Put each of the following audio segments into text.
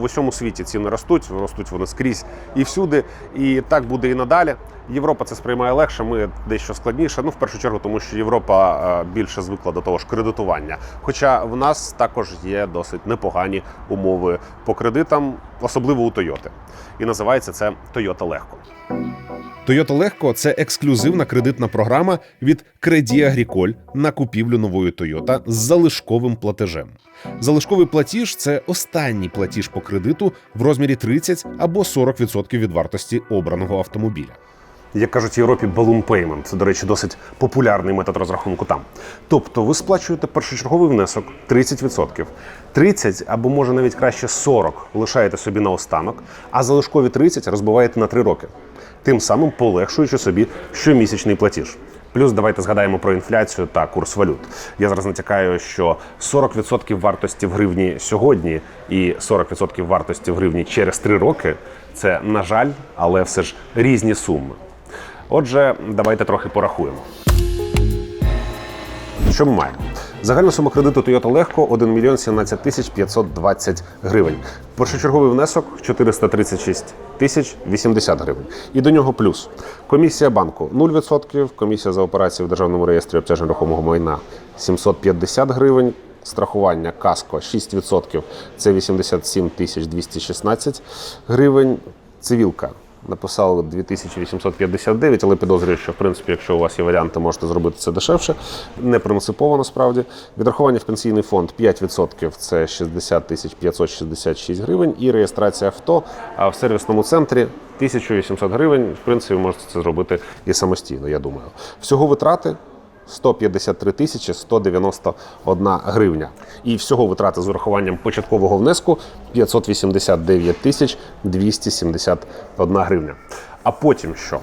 В усьому світі ціни ростуть, ростуть вони скрізь і всюди. І так буде і надалі. Європа це сприймає легше. Ми дещо складніше. Ну, в першу чергу, тому що Європа е, більше звикла до того ж кредитування. Хоча в нас також є досить непогані умови по кредитам, особливо у Тойоти. І називається це Toyota Легко. Toyota Легко це ексклюзивна кредитна програма від Credit Agricole на купівлю нової Toyota з залишковим платежем. Залишковий платіж це останній платіж по кредиту в розмірі 30 або 40% від вартості обраного автомобіля. Як кажуть в Європі, balloon payment. Це, до речі, досить популярний метод розрахунку там. Тобто ви сплачуєте першочерговий внесок 30%. 30 або може навіть краще 40 лишаєте собі на останок, а залишкові 30 розбиваєте на 3 роки, тим самим полегшуючи собі щомісячний платіж. Плюс давайте згадаємо про інфляцію та курс валют. Я зараз натякаю, що 40% вартості в гривні сьогодні і 40% вартості в гривні через 3 роки це, на жаль, але все ж різні суми. Отже, давайте трохи порахуємо. Що ми маємо? Загальна сума кредиту Toyota Легко 1 мільйон 17 тисяч 520 гривень. Першочерговий внесок 436 тисяч 80 гривень. І до нього плюс. Комісія банку 0%, комісія за операції в Державному реєстрі обтяжень рухомого майна 750 гривень. Страхування каско 6% це 87 тисяч 216 гривень. Цивілка написали 2859, але підозрюю, що в принципі, якщо у вас є варіанти, можете зробити це дешевше. Не принципово насправді. Відрахування в пенсійний фонд 5% це 60 тисяч 566 гривень. І реєстрація авто а в сервісному центрі 1800 гривень. В принципі, можете це зробити і самостійно, я думаю. Всього витрати 153 тисячі 191 гривня. І всього витрати з урахуванням початкового внеску 589 тисяч 271 гривня. А потім що?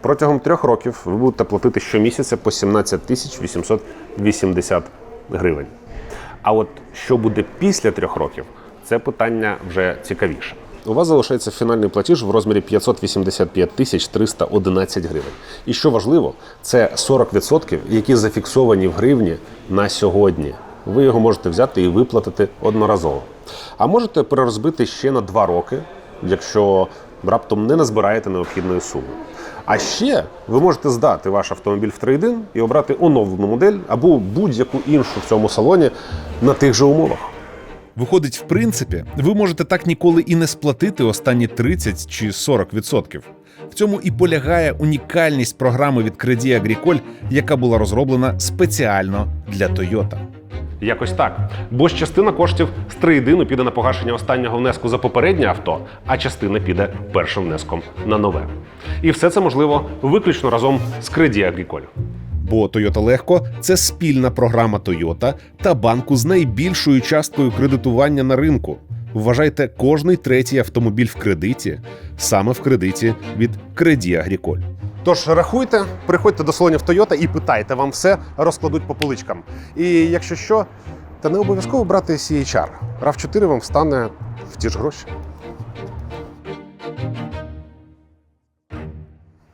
Протягом трьох років ви будете платити щомісяця по 17 тисяч 880 гривень. А от що буде після трьох років, це питання вже цікавіше. У вас залишається фінальний платіж в розмірі 585 тисяч 311 гривень. І що важливо, це 40%, які зафіксовані в гривні на сьогодні. Ви його можете взяти і виплатити одноразово. А можете перерозбити ще на 2 роки, якщо раптом не назбираєте необхідної суми. А ще ви можете здати ваш автомобіль в трейдин і обрати оновлену модель або будь-яку іншу в цьому салоні на тих же умовах. Виходить, в принципі, ви можете так ніколи і не сплатити останні 30 чи 40%. В цьому і полягає унікальність програми від Credit Agricole, яка була розроблена спеціально для Toyota. Якось так. Бо ж частина коштів з трейдину піде на погашення останнього внеску за попереднє авто, а частина піде першим внеском на нове. І все це можливо виключно разом з Credit Agricole. Бо Toyota Легко це спільна програма Toyota та банку з найбільшою часткою кредитування на ринку. Вважайте кожний третій автомобіль в кредиті саме в кредиті від Credit Agricole. Тож рахуйте, приходьте до салонів Toyota і питайте, вам все розкладуть по поличкам. І якщо що, та не обов'язково брати CHR. RAV4 вам встане в ті ж гроші.